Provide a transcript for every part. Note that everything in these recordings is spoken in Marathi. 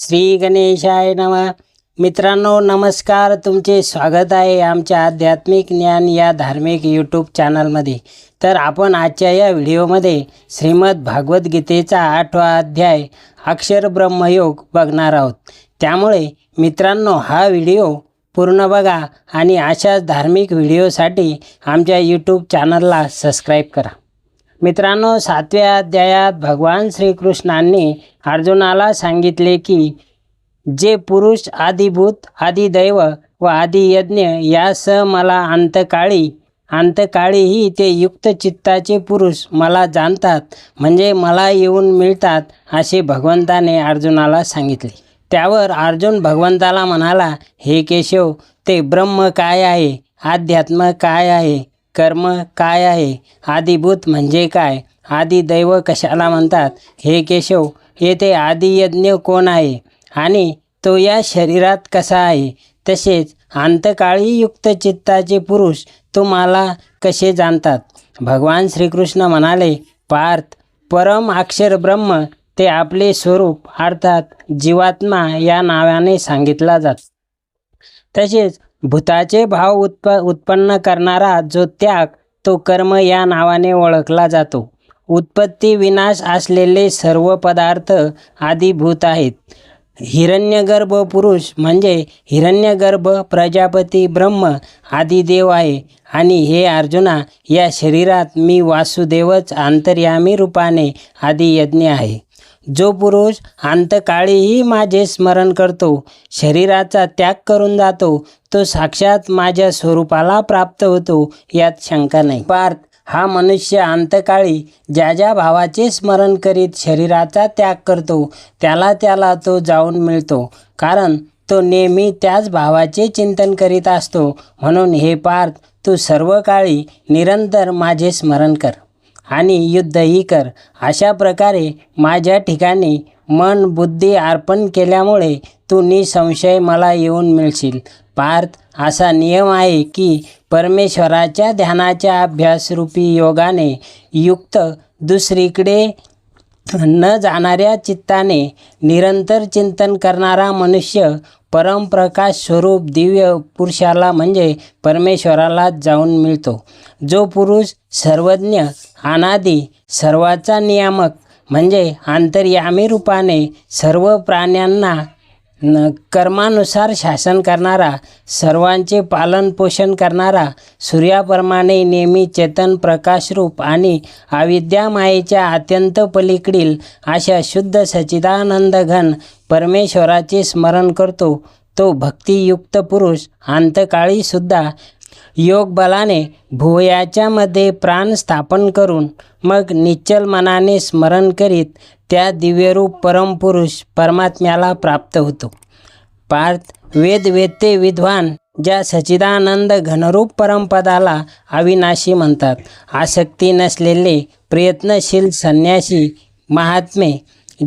श्री गणेशाय नम. मित्रांनो नमस्कार. तुमचे स्वागत आहे आमच्या आध्यात्मिक ज्ञान या धार्मिक यूट्यूब चॅनलमध्ये तर आपण आजच्या या व्हिडिओमध्ये श्रीमद भागवत गीतेचा आठवा अध्याय अक्षर ब्रह्मयोग बघणार आहोत. त्यामुळे मित्रांनो हा व्हिडिओ पूर्ण बघा आणि अशाच धार्मिक व्हिडिओसाठी आमच्या यूट्यूब चॅनलला सबस्क्राईब करा. मित्रांनो सातव्या अध्यायात भगवान श्रीकृष्णांनी अर्जुनाला सांगितले की जे पुरुष आदिभूत आदिदैव व आदियज्ञ यासह मला अंतकाळी अंतकाळीही ते युक्त चित्ताचे पुरुष मला जाणतात म्हणजे मला येऊन मिळतात असे भगवंताने अर्जुनाला सांगितले. त्यावर अर्जुन भगवंताला म्हणाला हे केशव ते ब्रह्म काय आहे? अध्यात्म काय आहे? कर्म काय आहे? आदिभूत म्हणजे काय? आदिदैव कशाला म्हणतात? हे केशव येथे आदियज्ञ कोण आहे? आणि तो या शरीरात कसा आहे? तसेच अंतकाळी युक्त चित्ताचे पुरुष तुम्हाला कसे जाणतात? भगवान श्रीकृष्ण म्हणाले पार्थ परम अक्षर ब्रह्म ते आपले स्वरूप अर्थात जीवात्मा या नावाने सांगितला जात. तसेच भूताचे भाव उत्प उत्पन्न करणारा जो त्याग तो कर्म या नावाने ओळखला जातो. उत्पत्ती विनाश असलेले सर्व पदार्थ आदिभूत आहेत. हिरण्यगर्भ पुरुष म्हणजे हिरण्यगर्भ प्रजापती ब्रह्म आदिदेव आहे. आणि हे अर्जुना या शरीरात मी वासुदेवच आंतर्यामी रूपाने आदियज्ञ आहे. जो पुरुष अंतकाळीही माझे स्मरण करतो शरीराचा त्याग करून जातो तो साक्षात माझ्या स्वरूपाला प्राप्त होतो यात शंका नाही. पार्थ हा मनुष्य अंतकाळी ज्या ज्या भावाचे स्मरण करीत शरीराचा त्याग करतो त्याला त्याला तो जाऊन मिळतो कारण तो नेहमी त्याच भावाचे चिंतन करीत असतो. म्हणून हे पार्थ तू सर्व काळी निरंतर माझे स्मरण कर. आणि युद्धही कर. अशा प्रकारे माझ्या ठिकाणी मन बुद्धी अर्पण केल्यामुळे तू निसंशय मला येऊन मिळशील. पार्थ असा नियम आहे की परमेश्वराच्या ध्यानाच्या अभ्यासरूपी योगाने युक्त दुसरीकडे न जाणाऱ्या चित्ताने निरंतर चिंतन करणारा मनुष्य परमप्रकाश स्वरूप दिव्य पुरुषाला म्हणजे परमेश्वराला जाऊन मिळतो. जो पुरुष सर्वज्ञ अनादी सर्वाचा नियामक म्हणजे आंतरयामी रूपाने सर्व प्राण्यांना न कर्मानुसार शासन करणारा सर्वांचे पालनपोषण करणारा सूर्याप्रमाणे नेहमी चेतन प्रकाशरूप आणि अविद्या मायेच्या अत्यंत पलीकडील अशा शुद्ध सच्चिदानंद घन परमेश्वराचे स्मरण करतो तो भक्तियुक्त पुरुष अंतकाळीसुद्धा योग बलाने प्राण स्थापन करून मग निश्चल मनाने स्मरण करीत त्या दिव्यरूप परमपुरुष परमात्म्याला प्राप्त होतो. पार्थ वेदवेत्ते विद्वान ज्या सचिदानंद घनरूप परमपदाला अविनाशी म्हणतात आसक्ती नसलेले प्रयत्नशील संन्यासी महात्मे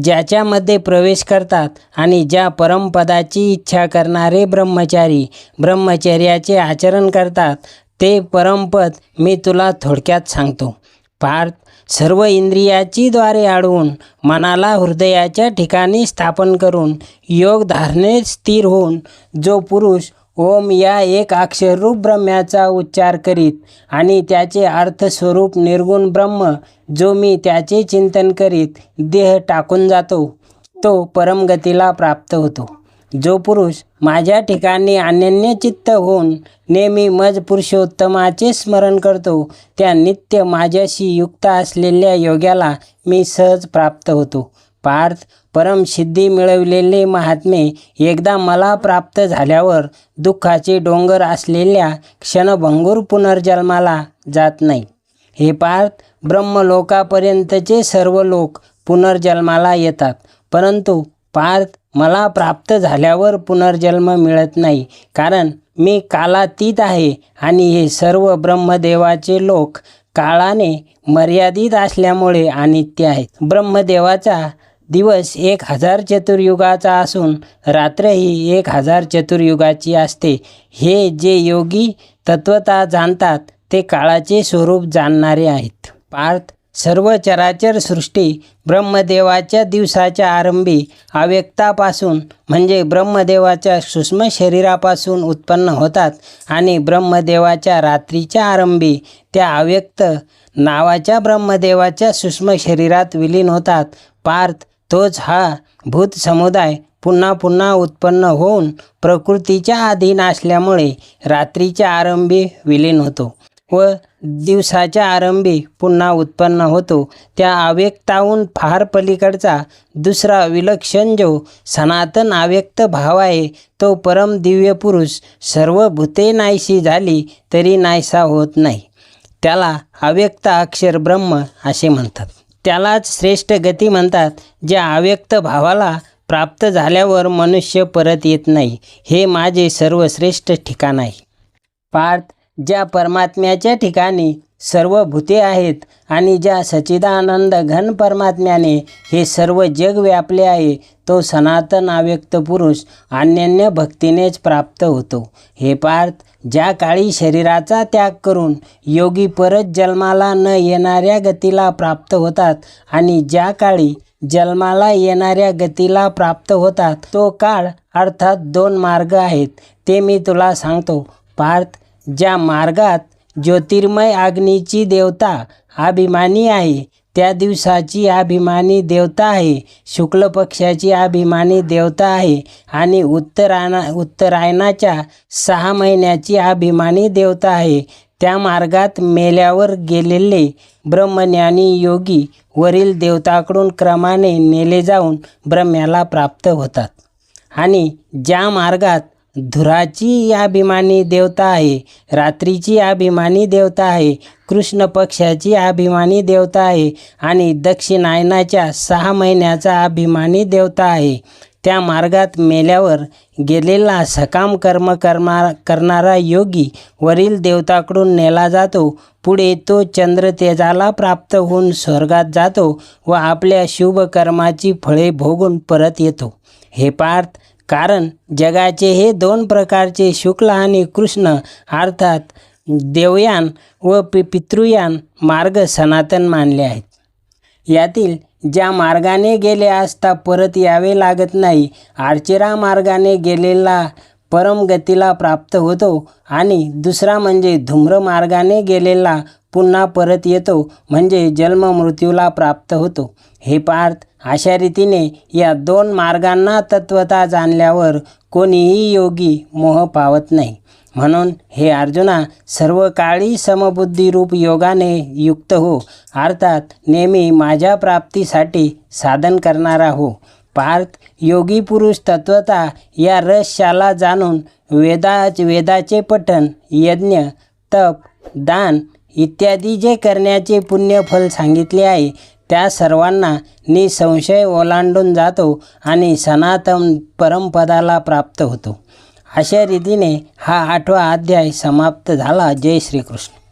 ज्याच्यामध्ये प्रवेश करतात आणि ज्या परमपदाची इच्छा करणारे ब्रह्मचारी ब्रह्मचर्याचे आचरण करतात ते परमपद मी तुला थोडक्यात सांगतो. पार्थ सर्व इंद्रियाची द्वारे अडवून मनाला हृदयाच्या ठिकाणी स्थापन करून योग धारणेत स्थिर होऊन जो पुरुष ओम या एक अक्षररूप ब्रह्म्याचा उच्चार करीत आणि त्याचे अर्थस्वरूप निर्गुण ब्रह्म जो मी त्याचे चिंतन करीत देह टाकून जातो तो परमगतीला प्राप्त होतो. जो पुरुष माझ्या ठिकाणी अनन्यचित्त होऊन नेहमी मज पुरुषोत्तमाचे स्मरण करतो त्या नित्य माझ्याशी युक्त असलेल्या योग्याला मी सहज प्राप्त होतो. पार्थ परमसिद्धी मिळवलेले महात्मे एकदा मला प्राप्त झाल्यावर दुःखाचे डोंगर असलेल्या क्षणभंगूर पुनर्जन्माला जात नाही. हे पार्थ ब्रह्मलोकापर्यंतचे सर्व लोक पुनर्जन्माला येतात. परंतु पार्थ मला प्राप्त झाल्यावर पुनर्जन्म मिळत नाही. कारण मी कालातीत आहे आणि हे सर्व ब्रह्मदेवाचे लोक काळाने मर्यादित असल्यामुळे अनित्य आहेत. ब्रह्मदेवाचा दिवस एक हजार चतुर्युगाचा असून रात्रही एक हजार चतुर्युगाची असते. हे जे योगी तत्वता जाणतात ते काळाचे स्वरूप जाणणारे आहेत. पार्थ सर्व चराचर सृष्टी ब्रह्मदेवाच्या दिवसाच्या आरंभी अव्यक्तापासून म्हणजे ब्रह्मदेवाच्या सूक्ष्म शरीरापासून उत्पन्न होतात आणि ब्रह्मदेवाच्या रात्रीच्या आरंभी त्या अव्यक्त नावाच्या ब्रह्मदेवाच्या सूक्ष्म शरीरात विलीन होतात. पार्थ तोच हा भूत समुदाय पुन्हा पुन्हा उत्पन्न होऊन प्रकृतीच्या अधीन असल्यामुळे रात्रीच्या आरंभी विलीन होतो व दिवसाच्या आरंभी पुन्हा उत्पन्न होतो. त्या अव्यक्ताहून फार पलीकडचा दुसरा विलक्षण जो सनातन अव्यक्त भाव आहे तो परम दिव्य पुरुष सर्व भूते नाहीशी झाली तरी नाहीसा होत नाही. त्याला अव्यक्त अक्षर ब्रह्म असे म्हणतात. त्यालाच श्रेष्ठ गती म्हणतात ज्या अव्यक्त भावाला प्राप्त झाल्यावर मनुष्य परत येत नाही. हे माझे सर्वश्रेष्ठ ठिकाण आहे. पार्थ ज्या परमात्म्याच्या ठिकाणी सर्व भूते आहेत आणि ज्या सच्चिदानंद घन परमात्म्याने हे सर्व जग व्यापले आहे तो सनातन अव्यक्त पुरुष अन्यन्य भक्तीनेच प्राप्त होतो. हे पार्थ ज्या काळी शरीराचा त्याग करून योगी परत जन्माला न येणाऱ्या गतीला प्राप्त होतात आणि ज्या काळी जन्माला येणाऱ्या गतीला प्राप्त होतात तो काळ अर्थात दोन मार्ग आहेत ते मी तुला सांगतो. पार्थ ज्या मार्गात ज्योतिर्मय अग्नीची देवता अभिमानी आहे त्या दिवसाची अभिमानी देवता आहे शुक्ल पक्षाची अभिमानी देवता आहे आणि उत्तरायणा उत्तरायणाच्या सहा महिन्याची अभिमानी देवता आहे. त्या मार्गात मेल्यावर गेलेले ब्रह्मज्ञानी योगी वरील देवताकडून क्रमाने नेले जाऊन ब्रह्म्याला प्राप्त होतात. आणि ज्या मार्गात धुराची अभिमानी देवता आहे रात्रीची अभिमानी देवता आहे कृष्ण पक्षाची अभिमानी देवता आहे आणि दक्षिणायनाच्या सहा महिन्याचा अभिमानी देवता आहे. त्या मार्गात मेल्यावर गेलेला सकाम कर्म करणार करणारा योगी वरील देवताकडून नेला जातो. पुढे तो चंद्र तेजाला प्राप्त होऊन स्वर्गात जातो व आपल्या शुभ कर्माची फळे भोगून परत येतो. हे पार्थ कारण जगाचे हे दोन प्रकारचे शुक्ल आणि कृष्ण अर्थात देवयान व पि पितृयान मार्ग सनातन मानले आहेत. यातील ज्या मार्गाने गेले असता परत यावे लागत नाही आर्चेरा मार्गाने गेलेला परमगतीला प्राप्त होतो आणि दुसरा म्हणजे धूम्र मार्गाने गेलेला पुन्हा परत येतो म्हणजे जन्म मृत्यूला प्राप्त होतो. हे पार्थ अशा रीतीने या दोन मार्गांना तत्वता जाणल्यावर कोणीही योगी मोह पावत नाही. म्हणून हे अर्जुना सर्व काळी समबुद्धीरूप योगाने युक्त हो. अर्थात नेहमी माझ्या प्राप्तीसाठी साधन करणारा हो. पार्थ योगी पुरुष तत्वता या रसशाला जाणून वेदा वेदाचे पठन यज्ञ तप दान इत्यादी जे करण्याचे पुण्यफल सांगितले आहे त्या सर्वांना निसंशय ओलांडून जातो आणि सनातन परमपदाला प्राप्त होतो. अशा रीतीने हा आठवा अध्याय समाप्त झाला. जय श्रीकृष्ण.